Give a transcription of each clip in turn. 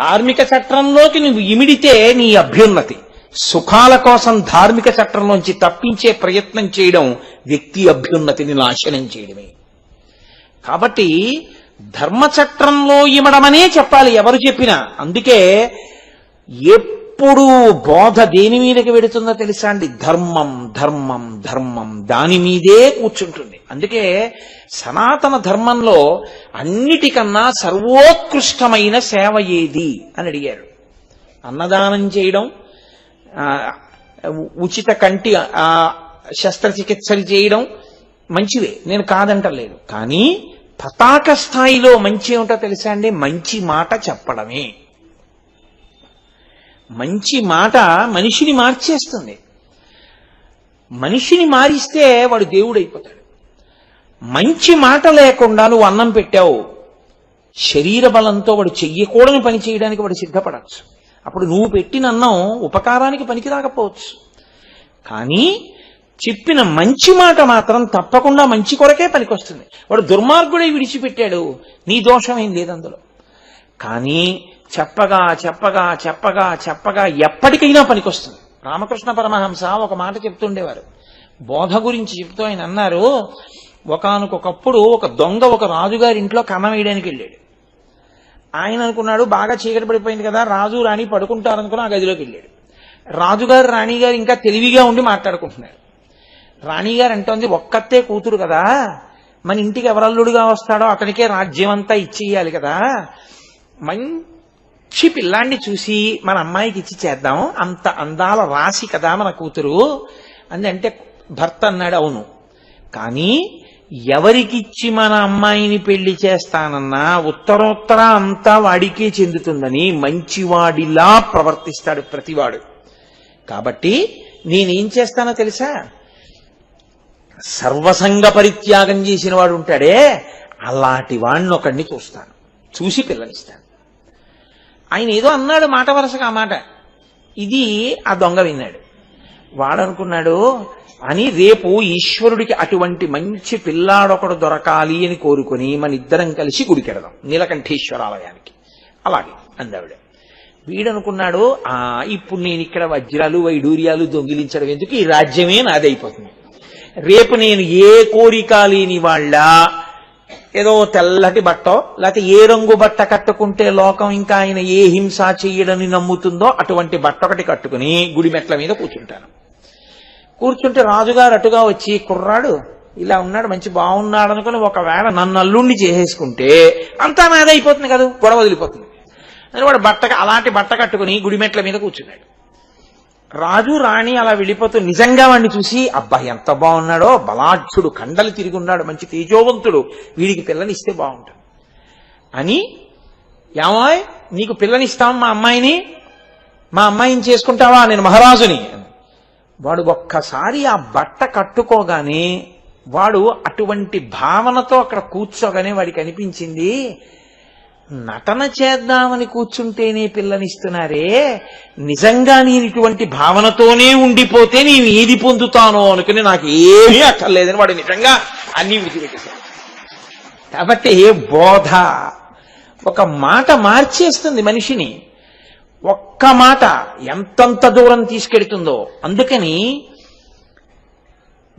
ధార్మిక చట్రంలోకి నువ్వు ఇమిడితే నీ అభ్యున్నతి. సుఖాల కోసం ధార్మిక చట్రంలోంచి తప్పించే ప్రయత్నం చేయడం వ్యక్తి అభ్యున్నతిని నాశనం చేయడమే. కాబట్టి ధర్మచట్రంలో ఇమడమనే చెప్పాలి ఎవరు చెప్పినా. అందుకే ఎప్పుడు బోధ దేని మీదకి వెడుతుందో తెలుసా అండి? ధర్మం ధర్మం ధర్మం దాని మీదే కూర్చుంటుంది. అందుకే సనాతన ధర్మంలో అన్నిటికన్నా సర్వోత్కృష్టమైన సేవ ఏది అని అడిగారు. అన్నదానం చేయడం ఉచిత కంటి శస్త్రచికిత్సలు చేయడం మంచివే. నేను కాదంటలేదు. కానీ పతాక స్థాయిలో మంచి ఏమిటో తెలుసా అండి? మంచి మాట చెప్పడమే. మంచి మాట మనిషిని మార్చేస్తుంది. మనిషిని మారిస్తే వాడు దేవుడైపోతాడు. మంచి మాట లేకుండా నువ్వు అన్నం పెట్టావు. శరీర బలంతో వాడు చెయ్యకూడని పని చేయడానికి వాడు సిద్ధపడచ్చు. అప్పుడు నువ్వు పెట్టిన అన్నం ఉపకారానికి పనికి రాకపోవచ్చు. కానీ చెప్పిన మంచి మాట మాత్రం తప్పకుండా మంచి కొరకే పనికొస్తుంది. వాడు దుర్మార్గుడే విడిచిపెట్టాడు. నీ దోషం ఏం లేదు అందులో. కానీ చెప్పగా చెప్పగా చెప్పగా చెప్పగా ఎప్పటికైనా పనికొస్తుంది. రామకృష్ణ పరమహంస ఒక మాట చెప్తుండేవారు. బోధ గురించి చెప్తూ ఆయన అన్నారు ఒకనకొకప్పుడు ఒక దొంగ ఒక రాజుగారి ఇంట్లో కన్నం వేయడానికి వెళ్ళాడు. ఆయన అనుకున్నాడు బాగా చీకటి పడిపోయింది కదా రాజు రాణి పడుకుంటారనుకుని ఆ గదిలోకి వెళ్ళాడు. రాజుగారు రాణిగారు ఇంకా తెలివిగా ఉండి మాట్లాడుకుంటున్నారు. రాణిగారు అంటోంది ఒక్కతే కూతురు కదా మన ఇంటికి ఎవరల్లుడుగా వస్తాడో అతనికే రాజ్యం అంతా ఇచ్చేయాలి కదా. మంచి పిల్లాన్ని చూసి మన అమ్మాయికి ఇచ్చి చేద్దాం అంత అందాల రాశి కదా మన కూతురు అని అంటే భర్త అన్నాడు అవును. కానీ ఎవరికిచ్చి మన అమ్మాయిని పెళ్ళి చేస్తానన్నా ఉత్తరోత్తర అంతా వాడికే చెందుతుందని మంచివాడిలా ప్రవర్తిస్తాడు ప్రతివాడు. కాబట్టి నేనేం చేస్తానో తెలుసా? సర్వసంగ పరిత్యాగం చేసిన వాడు ఉంటాడే అలాంటి వాడిని ఒకడిని చూస్తాను. చూసి పిల్లనిస్తాను. ఆయన ఏదో అన్నాడు మాట వరుసగా ఆ మాట. ఇది ఆ దొంగ విన్నాడు. వాడనుకున్నాడు అని రేపు ఈశ్వరుడికి అటువంటి మంచి పిల్లాడొకడు దొరకాలి అని కోరుకుని మన ఇద్దరం కలిసి గుడికెడదాం నీలకంఠేశ్వరాలయానికి. అలాగే అందావిడ. వీడనుకున్నాడు ఆ ఇప్పుడు నేను ఇక్కడ వజ్రాలు వైడూర్యాలు దొంగిలించడం ఎందుకు? ఈ రాజ్యమే నాదైపోతుంది. రేపు నేను ఏ కోరిక లేని వాళ్ళ ఏదో తెల్లటి బట్టో లేకపోతే ఏ రంగు బట్ట కట్టుకుంటే లోకం ఇంకా ఆయన ఏ హింస చేయడని నమ్ముతుందో అటువంటి బట్ట ఒకటి కట్టుకుని గుడి మెట్ల మీద కూర్చుంటాను. కూర్చుంటే రాజుగారు అటుగా వచ్చి కుర్రాడు ఇలా ఉన్నాడు మంచి బాగున్నాడు అనుకుని ఒకవేళ నన్ను అల్లుండి చేసేసుకుంటే అంతా నాదైపోతుంది కదా గొడవ వదిలిపోతుంది. అని వాడు బట్ట అలాంటి బట్ట కట్టుకుని గుడి మెట్ల మీద కూర్చున్నాడు. రాజు రాణి అలా వెళ్ళిపోతూ నిజంగా వాడిని చూసి అబ్బా ఎంత బాగున్నాడో బలాఢ్యుడు కండలు తిరిగి ఉన్నాడు మంచి తేజోవంతుడు వీడికి పిల్లనిస్తే బాగుంటుంది అని ఏమాయ్ నీకు పిల్లనిస్తాం మా అమ్మాయిని మా అమ్మాయిని చేసుకుంటావా? నేను మహారాజుని. వాడు ఒక్కసారి ఆ బట్ట కట్టుకోగానే వాడు అటువంటి భావనతో అక్కడ కూర్చోగానే వాడికి అనిపించింది నటన చేద్దామని కూర్చుంటేనే పిల్లనిస్తున్నారే నిజంగా నేను ఇటువంటి భావనతోనే ఉండిపోతే నేను ఏది పొందుతానో అనుకుని నాకు ఏమీ అక్కర్లేదని వాడు నిజంగా అన్ని విడిచిపెట్టేశాడు. కాబట్టి బోధ? ఒక మాట మార్చేస్తుంది మనిషిని. ఒక్క మాట ఎంతంత దూరం తీసుకెడుతుందో అందుకని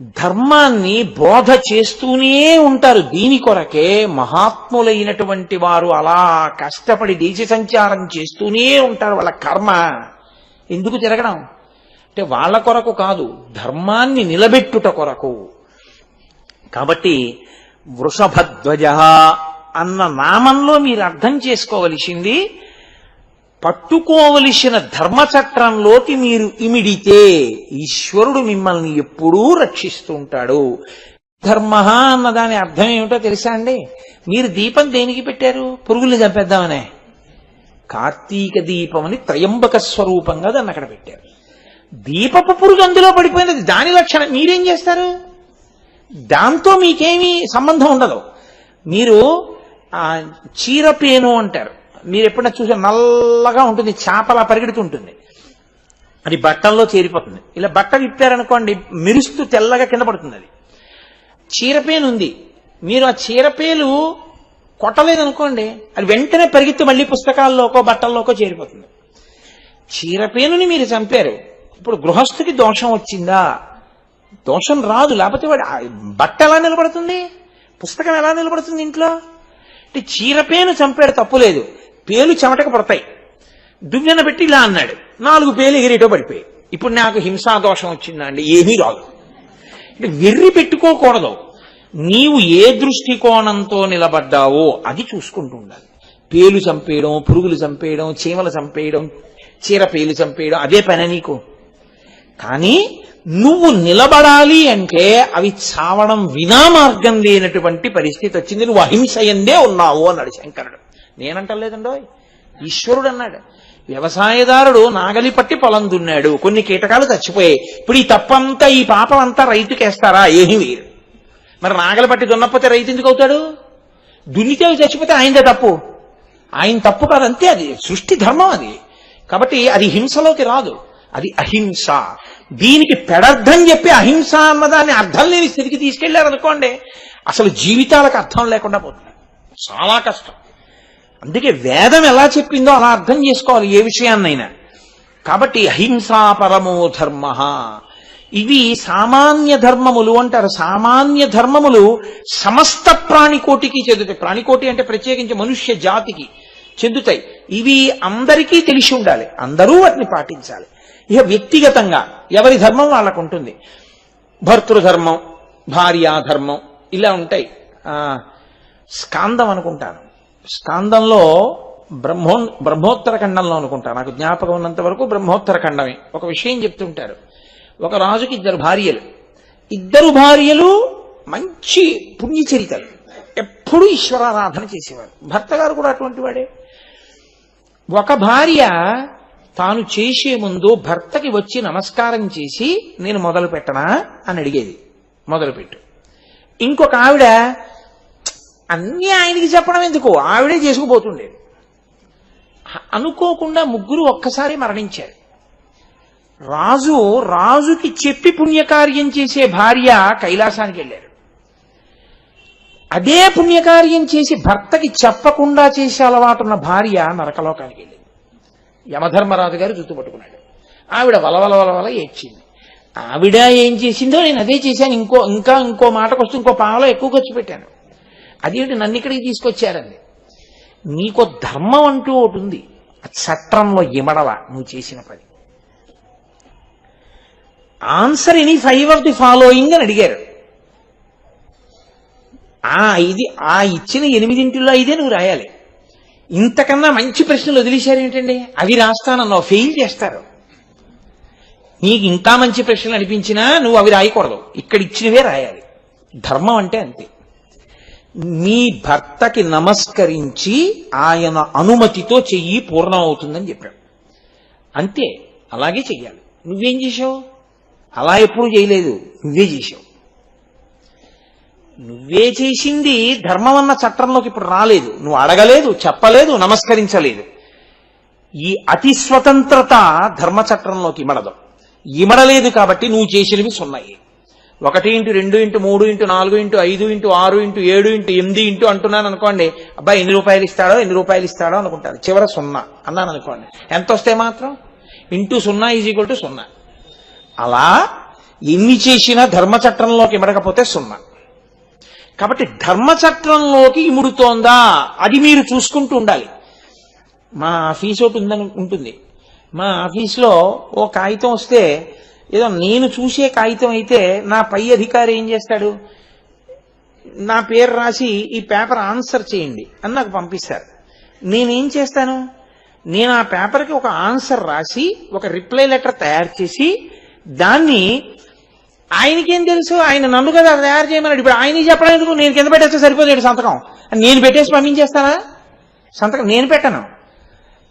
ధర్మాన్ని బోధ చేస్తూనే ఉంటారు. దీని కొరకే మహాత్ములైనటువంటి వారు అలా కష్టపడి దేశ సంచారం చేస్తూనే ఉంటారు వాళ్ళ కర్మ. ఎందుకు తిరగడం? అంటే వాళ్ళ కొరకు కాదు ధర్మాన్ని నిలబెట్టుట కొరకు. కాబట్టి వృషభధ్వజ అన్న నామంలో మీరు అర్థం చేసుకోవలసింది పట్టుకోవలసిన ధర్మచక్రంలోకి మీరు ఇమిడితే ఈశ్వరుడు మిమ్మల్ని ఎప్పుడూ రక్షిస్తూ ఉంటాడు ధర్మ అన్నదాని అర్థం ఏమిటో తెలుసా అండి? మీరు దీపం దేనికి పెట్టారు? పురుగుల్ని చంపేద్దామనే. కార్తీక దీపం అని త్రయంబక స్వరూపంగా దాన్ని అక్కడ పెట్టారు. దీపపు పురుగు అందులో పడిపోయినది దాని లక్షణం మీరేం చేస్తారు? దాంతో మీకేమీ సంబంధం ఉండదు. మీరు చీర చీరపేను అంటారు. మీరు ఎప్పుడైనా చూసే నల్లగా ఉంటుంది చేపలా పరిగెడుతుంటుంది. అది బట్టల్లో చేరిపోతుంది. ఇలా బట్ట విప్పారనుకోండి మెరుస్తూ తెల్లగా కింద పడుతుంది అది. చీరపేలు ఉంది. మీరు ఆ చీరపేలు కొట్టలేదనుకోండి అది వెంటనే పరిగెత్తి మళ్ళీ పుస్తకాల్లోకో బట్టల్లోకో చేరిపోతుంది. చీరపేనుని మీరు చంపారు. ఇప్పుడు గృహస్థుకి దోషం వచ్చిందా? దోషం రాదు. లేకపోతే వాడు బట్ట ఎలా నిలబడుతుంది? పుస్తకం ఎలా నిలబడుతుంది ఇంట్లో? అంటే చీరపేను చంపాడు తప్పులేదు పేలు చెమటకు పడతాయి. దువ్వెన పెట్టి ఇలా అన్నాడు. నాలుగు పేలు ఎగిరేటో పడిపోయాయి. ఇప్పుడు నాకు హింసా దోషం వచ్చిందా అండి ఏమీ రాదు. అంటే వెర్రి పెట్టుకోకూడదు. నీవు ఏ దృష్టికోణంతో నిలబడ్డావో అది చూసుకుంటూ ఉండాలి. పేలు చంపేయడం పురుగులు చంపేయడం చీమలు చంపేయడం చీర పేలు చంపేయడం అదే పని నీకు. కానీ నువ్వు నిలబడాలి అంటే అవి చావడం వినా మార్గం లేనటువంటి పరిస్థితి వచ్చింది. నువ్వు అహింసయందే ఉన్నావు అన్నాడు శంకరుడు. నేనంటలేదండో ఈశ్వరుడు అన్నాడు వ్యవసాయదారుడు నాగలి పట్టి పొలం దున్నాడు. కొన్ని కీటకాలు చచ్చిపోయాయి. ఇప్పుడు ఈ తప్పంతా ఈ పాపం అంతా రైతుకేస్తారా? ఏమీ వేరు. మరి నాగలి పట్టి దున్నపోతే రైతు ఎందుకు అవుతాడు? దున్నితే చచ్చిపోతే ఆయనదే తప్పు. ఆయన తప్పు కాదు అంతే అది సృష్టి ధర్మం అది. కాబట్టి అది హింసలోకి రాదు. అది అహింస. దీనికి పెడర్థం చెప్పి అహింస అన్నదాన్ని అర్థం లేని స్థితికి తీసుకెళ్ళారనుకోండి అసలు జీవితాలకు అర్థం లేకుండా పోతుంది. చాలా కష్టం. అందుకే వేదం ఎలా చెప్పిందో అలా అర్థం చేసుకోవాలి ఏ విషయాన్నైనా. కాబట్టి అహింసా పరమో ధర్మ. ఇవి సామాన్య ధర్మములు అంటారు. సామాన్య ధర్మములు సమస్త ప్రాణికోటికి చెందుతాయి. ప్రాణికోటి అంటే ప్రత్యేకించి మనుష్య జాతికి చెందుతాయి. ఇవి అందరికీ తెలిసి ఉండాలి. అందరూ వాటిని పాటించాలి. ఇక వ్యక్తిగతంగా ఎవరి ధర్మం వాళ్ళకు ఉంటుంది భర్తృధర్మం భార్యాధర్మం ఇలా ఉంటాయి. ఆ, స్కాందం అనుకుంటాను. స్కాందంలో బ్రహ్మో బ్రహ్మోత్తర ఖండంలో అనుకుంటా. నాకు జ్ఞాపకం ఉన్నంత వరకు బ్రహ్మోత్తర ఖండమే. ఒక విషయం చెప్తుంటారు. ఒక రాజుకి ఇద్దరు భార్యలు. ఇద్దరు భార్యలు మంచి పుణ్యచరితలు. ఎప్పుడూ ఈశ్వరారాధన చేసేవారు. భర్త గారు కూడా అటువంటి వాడే. ఒక భార్య తాను చేసే ముందు భర్తకి వచ్చి నమస్కారం చేసి నేను మొదలు పెట్టనా అని అడిగేది. మొదలుపెట్టు. ఇంకొక ఆవిడ అన్నీ ఆయనకి చెప్పడం ఎందుకు? ఆవిడే చేసుకుపోతుండేది అనుకోకుండా ముగ్గురు ఒక్కసారి మరణించారు. రాజు రాజుకి చెప్పి పుణ్యకార్యం చేసే భార్య కైలాసానికి వెళ్ళారు. అదే పుణ్యకార్యం చేసి భర్తకి చెప్పకుండా చేసే అలవాటున్న భార్య నరకలోకానికి వెళ్ళింది. యమధర్మరాజు గారు జుట్టుపట్టుకున్నాడు ఆవిడ వలవల వలవల ఏడ్చింది. ఆవిడ ఏం చేసిందో నేను అదే చేశాను. ఇంకో ఇంకా ఇంకో మాటకు వస్తే ఇంకో పావలో ఎక్కువ ఖర్చు పెట్టాను. అదేంటి నన్ను ఇక్కడికి తీసుకొచ్చారండి? నీకో ధర్మం అంటూ ఒకటి ఉంది. చట్రంలో ఇమడవ నువ్వు చేసిన పని. Answer any five of the following అని అడిగారు. ఆ ఇది ఆ ఇచ్చిన ఎనిమిదింటిలో ఐదే నువ్వు రాయాలి. ఇంతకన్నా మంచి ప్రశ్నలు వదిలేశారు ఏంటండి? అవి రాస్తానన్నావు ఫెయిల్ చేస్తారు. నీకు ఇంకా మంచి ప్రశ్నలు అనిపించినా నువ్వు అవి రాయకూడదు. ఇక్కడ ఇచ్చినవే రాయాలి. ధర్మం అంటే అంతే. మీ భర్తకి నమస్కరించి ఆయన అనుమతితో చెయ్యి పూర్ణం అవుతుందని చెప్పాడు. అంతే అలాగే చెయ్యాలి. నువ్వేం చేశావు? అలా ఎప్పుడు చేయలేదు. నువ్వే చేశావు. నువ్వే చేసింది ధర్మం అన్న చట్టంలోకి ఇప్పుడు రాలేదు. నువ్వు అడగలేదు చెప్పలేదు నమస్కరించలేదు. ఈ అతి స్వతంత్రత ధర్మ చట్టంలోకి ఇమడదు. ఇమడలేదు కాబట్టి నువ్వు చేసినవి సున్నాయి. ఒకటి ఇంటూ రెండు ఇంటూ మూడు ఇంటూ నాలుగు ఇంటూ ఐదు ఇంటూ ఆరు ఇంటూ ఏడు ఇంటూ ఎనిమిది ఇంటూ అంటున్నాను అనుకోండి అబ్బాయి ఎన్ని రూపాయలు ఇస్తాడో ఎన్ని రూపాయలు ఇస్తాడో అనుకుంటారు. చివర సున్నా అన్నాను అనుకోండి. ఎంత వస్తే మాత్రం? ఇంటూ సున్నా ఈజ్ ఈక్వల్ టు సున్నా. అలా ఎన్ని చేసినా ధర్మ చట్టంలోకి ఇమడకపోతే సున్నా. కాబట్టి ధర్మచట్రంలోకి ఇముడుతోందా? అది మీరు చూసుకుంటూ ఉండాలి. మా ఆఫీస్ ఒకటి ఉందని ఉంటుంది. మా ఆఫీస్లో ఓ కాగితం వస్తే ఏదో నేను చూసే కాగితం అయితే నా పై అధికారి ఏం చేస్తాడు? నా పేరు రాసి ఈ పేపర్ ఆన్సర్ చేయండి అని నాకు పంపిస్తారు. నేనేం చేస్తాను? నేను ఆ పేపర్కి ఒక ఆన్సర్ రాసి ఒక రిప్లై లెటర్ తయారు చేసి దాన్ని ఆయనకేం తెలుసు? ఆయన నన్ను కదా తయారు చేయమన్నాడు. ఇప్పుడు ఆయన చెప్పడానికి నేను కింద పెట్టేస్తే సరిపోలేడు సంతకం? నేను పెట్టేసి పంపించేస్తానా? సంతకం నేను పెట్టను.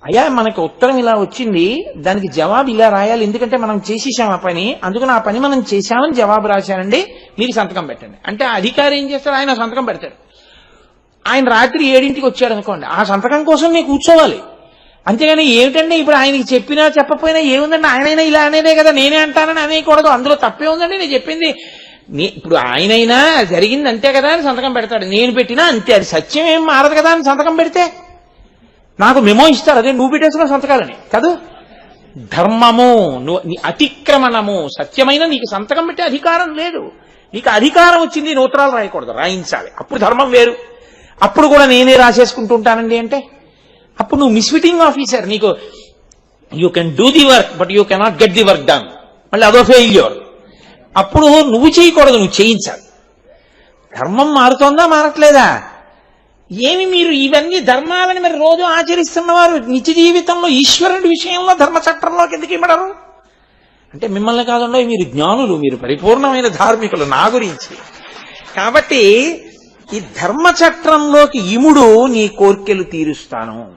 అయ్యా మనకి ఉత్తరం ఇలా వచ్చింది దానికి జవాబు ఇలా రాయాలి ఎందుకంటే మనం చేసేసాం ఆ పని. అందుకని ఆ పని మనం చేశామని జవాబు రాశానండి మీరు సంతకం పెట్టండి. అంటే అధికారి ఏం చేస్తాడు? ఆయన సంతకం పెడతాడు. ఆయన రాత్రి ఏడింటికి వచ్చాడు అనుకోండి ఆ సంతకం కోసం నేను కూర్చోవాలి. అంతేగాని ఏమిటండి ఇప్పుడు ఆయనకి చెప్పినా చెప్పకపోయినా ఏముందండి? ఆయనైనా ఇలా అనేదే కదా నేనే అంటానని అనేయకూడదు. అందులో తప్పే ఉందండి నేను చెప్పింది. నీ ఇప్పుడు ఆయనైనా జరిగింది అంతే కదా అని సంతకం పెడతాడు. నేను పెట్టినా అంతే అది సత్యం ఏం మారదు కదా అని సంతకం పెడితే. నాకు మెమో ఇస్తారు అదే నువ్వు పెట్టేసుకున్న సంతకాలని. కాదు. ధర్మము నువ్వు నీ అతిక్రమణము సత్యమైన నీకు సంతకం పెట్టే అధికారం లేదు. నీకు అధికారం వచ్చింది నూత్రాలు రాయకూడదు రాయించాలి. అప్పుడు ధర్మం వేరు. అప్పుడు కూడా నేనే రాసేసుకుంటూ ఉంటానండి అంటే అప్పుడు నువ్వు మిస్ఫిటింగ్ ఆఫీసర్ నీకు you can do the work but you cannot get the work done మళ్ళీ అదో ఫెయిల్యూర్ అప్పుడు నువ్వు చేయకూడదు నువ్వు చేయించాలి. ధర్మం మారుతోందా మారట్లేదా? ఏమి మీరు ఇవన్నీ ధర్మాలని మరి రోజు ఆచరిస్తున్నవారు నిత్య జీవితంలో ఈశ్వరుడి విషయంలో ధర్మ చట్టంలోకి ఎందుకు ఇమ్మడరు అంటే మిమ్మల్ని కాకుండా మీరు జ్ఞానులు మీరు పరిపూర్ణమైన ధార్మికులు నా గురించి. కాబట్టి ఈ ధర్మచట్రంలోకి ఇముడు నీ కోర్కెలు తీరుస్తాను.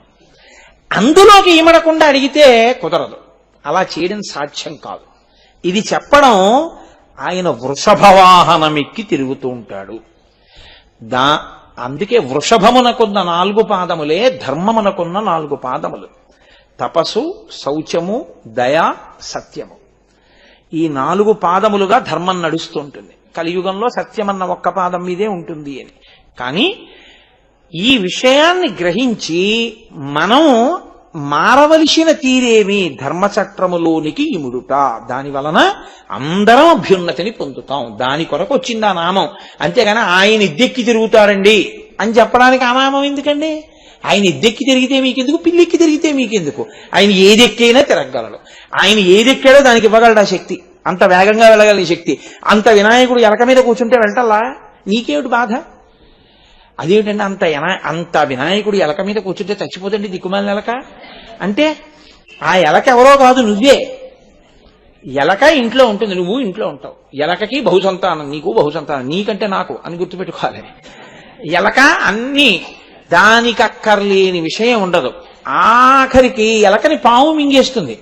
అందులోకి ఇమడకుండా అడిగితే కుదరదు. అలా చేయడం సాధ్యం కాదు. ఇది చెప్పడం ఆయన వృషభవాహనమెక్కి తిరుగుతూ ఉంటాడు. దా అందుకే వృషభమునకున్న నాలుగు పాదములే ధర్మమునకున్న నాలుగు పాదములు. తపస్సు శౌచము దయ సత్యము. ఈ నాలుగు పాదములుగా ధర్మం నడుస్తుంటుంది. కలియుగంలో సత్యమన్న ఒక్క పాదం మీదే ఉంటుంది అని. కానీ ఈ విషయాన్ని గ్రహించి మనం మారవలసిన తీరేమి ధర్మచక్రములోనికి ఇముడుట. దాని వలన అందరం అభ్యున్నతిని పొందుతాం. దాని కొరకు వచ్చింది ఆ నామం. అంతేగాని ఆయన ఇద్దెక్కి తిరుగుతారండి అని చెప్పడానికి ఆ నామం ఎందుకండి? ఆయన ఇద్దెక్కి తిరిగితే మీకెందుకు? పిల్లెక్కి తిరిగితే మీకెందుకు? ఆయన ఏదెక్కైనా తిరగలడు ఆయన ఏదెక్కాడో దానికి ఇవ్వగలడు ఆ శక్తి. అంత వేగంగా వెళ్ళగలిగే శక్తి. అంత వినాయకుడు ఎలక మీద కూర్చుంటే వెంటల్లా నీకేమిటి బాధ? అదేమిటంటే అంత ఎన- అంత వినాయకుడు ఎలక మీద కూర్చుంటే చచ్చిపోతండి దిక్కుమాలిన ఎలక? అంటే ఆ ఎలక ఎవరో కాదు నువ్వే. ఎలక ఇంట్లో ఉంటుంది నువ్వు ఇంట్లో ఉంటావు. ఎలకకి బహుసంతానం నీకు బహుసంతానం నీకంటే నాకు అని గుర్తుపెట్టుకోవాలి. ఎలక అన్ని దానికి అక్కర్లేని విషయం ఉండదు. ఆఖరికి ఎలకని పాము మింగేస్తుంది.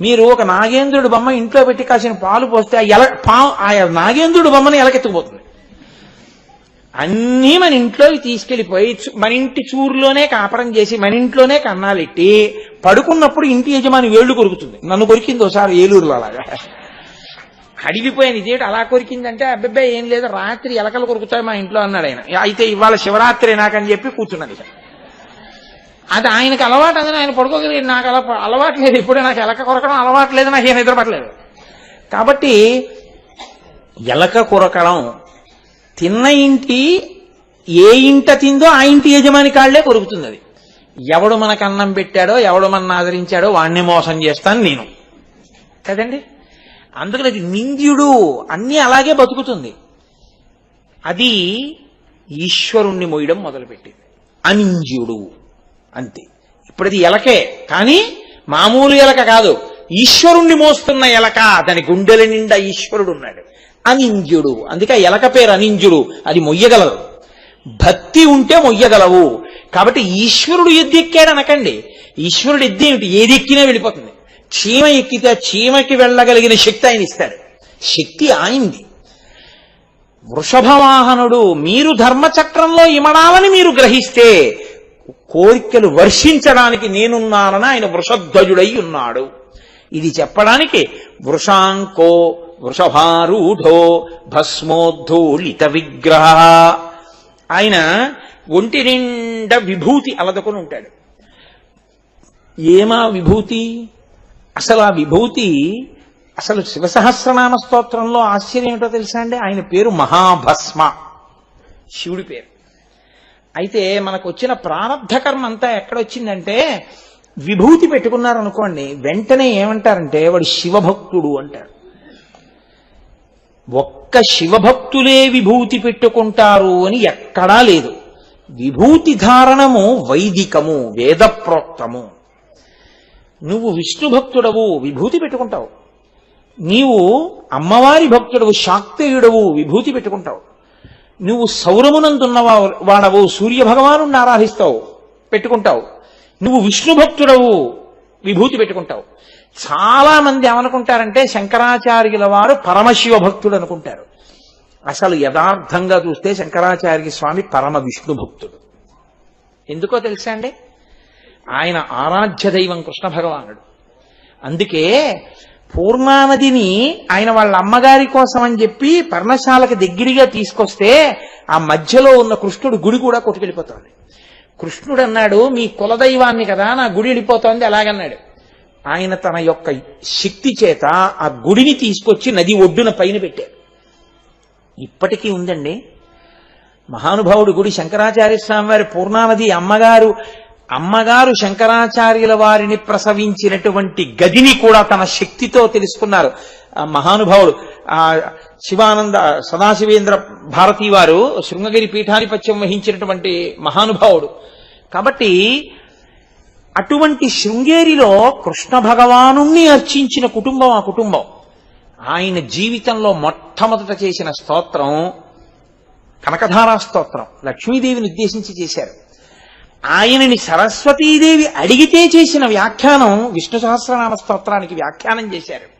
మీరు ఒక నాగేంద్రుడి బొమ్మ ఇంట్లో పెట్టి కాసిన పాలు పోస్తే ఆ ఎల పాము ఆ నాగేంద్రుడి బొమ్మని ఎలకెత్తుకుపోతుంది. అన్నీ మన ఇంట్లోకి తీసుకెళ్ళిపోయి మన ఇంటి చూరులోనే కాపరం చేసి మన ఇంట్లోనే కన్నాలెట్టి పడుకున్నప్పుడు ఇంటి యజమాని వేళ్ళు కొరుకుతుంది. నన్ను కొరికింది ఒకసారి ఏలూరులో అలాగా. అడిగిపోయాను ఇదేటి అలా కొరికిందంటే అబ్బాయి ఏం లేదు రాత్రి ఎలకలు కొరుకుతాయి మా ఇంట్లో అన్నాడు ఆయన. అయితే ఇవాళ శివరాత్రి నాకని చెప్పి కూర్చున్నది ఇక. అది ఆయనకు అలవాటు అని ఆయన పడుకోగలిగి నాకు అలా అలవాటు లేదు. ఇప్పుడే నాకు ఎలక కొరకడం అలవాటు లేదు నాకు ఏం నిద్రపడలేదు కాబట్టి ఎలక కొరకడం తిన్న ఇంటి ఏ ఇంట తిందో ఆ ఇంటి యజమాని కాళ్ళే కొరుకుతుంది అది ఎవడు మనకు అన్నం పెట్టాడో ఎవడు మన ఆదరించాడో వాణ్ణి మోసం చేస్తాను నేను. కదండి? అందుకని అది నింద్యుడు అన్నీ అలాగే బతుకుతుంది. అది ఈశ్వరుణ్ణి మోయడం మొదలుపెట్టింది. అనింద్యుడు అంతే. ఇప్పుడు అది ఎలకే కానీ మామూలు ఎలక కాదు. ఈశ్వరుణ్ణి మోస్తున్న ఎలక దాని గుండెల నిండా ఈశ్వరుడు ఉన్నాడు అనింజుడు. అందుకే ఎలక పేరు అనింజుడు. అది మొయ్యగలదు భక్తి ఉంటే మొయ్యగలవు. కాబట్టి ఈశ్వరుడు ఎద్దెక్కాడు అనకండి. ఈశ్వరుడు ఎద్దేమిటి ఏది ఎక్కినా వెళ్ళిపోతుంది. చీమ ఎక్కితే చీమకి వెళ్ళగలిగిన శక్తి ఆయన ఇస్తాడు. శక్తి ఆయింది వృషభవాహనుడు మీరు ధర్మచక్రంలో ఇమడాలని మీరు గ్రహిస్తే కోరికలు వర్షించడానికి నేనున్నానని ఆయన వృషధ్వజుడై ఉన్నాడు. ఇది చెప్పడానికి వృషాంకో వృషభారూఢో భస్మోద్ధూళిత విగ్రహ. ఆయన ఒంటి నిండా విభూతి అలదకొని ఉంటాడు. ఏమా విభూతి? అసలు ఆ విభూతి అసలు శివసహస్రనామ స్తోత్రంలో ఆశ్చర్యం ఏంటో తెలుసా అండి? ఆయన పేరు మహాభస్మ. శివుడి పేరు. అయితే మనకు వచ్చిన ప్రారంధ కర్మ అంతా ఎక్కడొచ్చిందంటే విభూతి పెట్టుకున్నారనుకోండి వెంటనే ఏమంటారంటే వాడు శివభక్తుడు అంటారు. ఒక్క శివభక్తులే విభూతి పెట్టుకుంటారు అని ఎక్కడా లేదు. విభూతి ధారణము వైదికము వేదప్రోక్తము. నువ్వు విష్ణు భక్తుడవు విభూతి పెట్టుకుంటావు. నీవు అమ్మవారి భక్తుడవు శాక్తేయుడవు విభూతి పెట్టుకుంటావు. నువ్వు సౌరమునందున్న వా- వాడవు సూర్య భగవాను ఆరాధిస్తావు పెట్టుకుంటావు. నువ్వు విష్ణు భక్తుడవు. విభూతి పెట్టుకుంటావు. చాలా మంది ఏమనుకుంటారంటే శంకరాచార్యుల వారు పరమశివ భక్తుడు అనుకుంటారు. అసలు యథార్థంగా చూస్తే శంకరాచార్య స్వామి పరమ విష్ణు భక్తుడు. ఎందుకో తెలుసా అండి? ఆయన ఆరాధ్య దైవం కృష్ణ భగవానుడు. అందుకే పూర్ణానదిని ఆయన వాళ్ళ అమ్మగారి కోసం అని చెప్పి పర్ణశాలకు దగ్గరగా తీసుకొస్తే ఆ మధ్యలో ఉన్న కృష్ణుడు గుడి కూడా కొట్టుకెళ్ళిపోతోంది కృష్ణుడు అన్నాడు మీ కులదైవాన్ని కదా నా గుడి వెళ్ళిపోతోంది అలాగన్నాడు. ఆయన తన యొక్క శక్తి చేత ఆ గుడిని తీసుకొచ్చి నది ఒడ్డున పైన పెట్టారు. ఇప్పటికీ ఉందండి. మహానుభావుడు గుడి శంకరాచార్య స్వామి వారి పూర్ణానది అమ్మగారు అమ్మగారు శంకరాచార్యుల వారిని ప్రసవించినటువంటి గదిని కూడా తన శక్తితో తెలుసుకున్నారు. ఆ మహానుభావుడు ఆ శివానంద సదాశివేంద్ర భారతి వారు శృంగగిరి పీఠాధిపత్యం వహించినటువంటి మహానుభావుడు. కాబట్టి అటువంటి శృంగేరిలో కృష్ణ భగవాను అర్చించిన కుటుంబం ఆ కుటుంబం. ఆయన జీవితంలో మొట్టమొదట చేసిన స్తోత్రం కనకధారా స్తోత్రం. లక్ష్మీదేవిని ఉద్దేశించి చేశారు. ఆయనని సరస్వతీదేవి అడిగితే చేసిన వ్యాఖ్యానం విష్ణు సహస్రనామ స్తోత్రానికి వ్యాఖ్యానం చేశారు.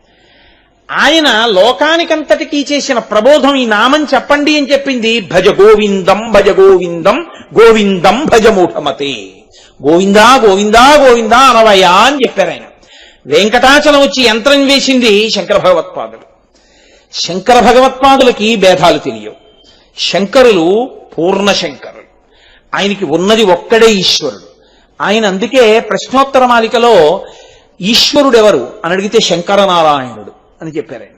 ఆయన లోకానికంతటికీ చేసిన ప్రబోధం ఈ నామం చెప్పండి అని చెప్పింది. భజ గోవిందం భజ గోవిందం గోవిందం భజమూఢమతే గోవిందా గోవిందా గోవిందా అనవయా అని చెప్పారు ఆయన. వెంకటాచలం వచ్చి యంత్రం వేసింది శంకర భగవత్పాదులు శంకర భగవత్పాదులకి భేదాలు తెలియవు. శంకరులు పూర్ణ శంకరులు. ఆయనకి ఉన్నది ఒక్కడే ఈశ్వరుడు. ఆయన అందుకే ప్రశ్నోత్తర మాలికలో ఈశ్వరుడెవరు అని అడిగితే శంకరనారాయణుడు. అని చెప్పారు ఆయన.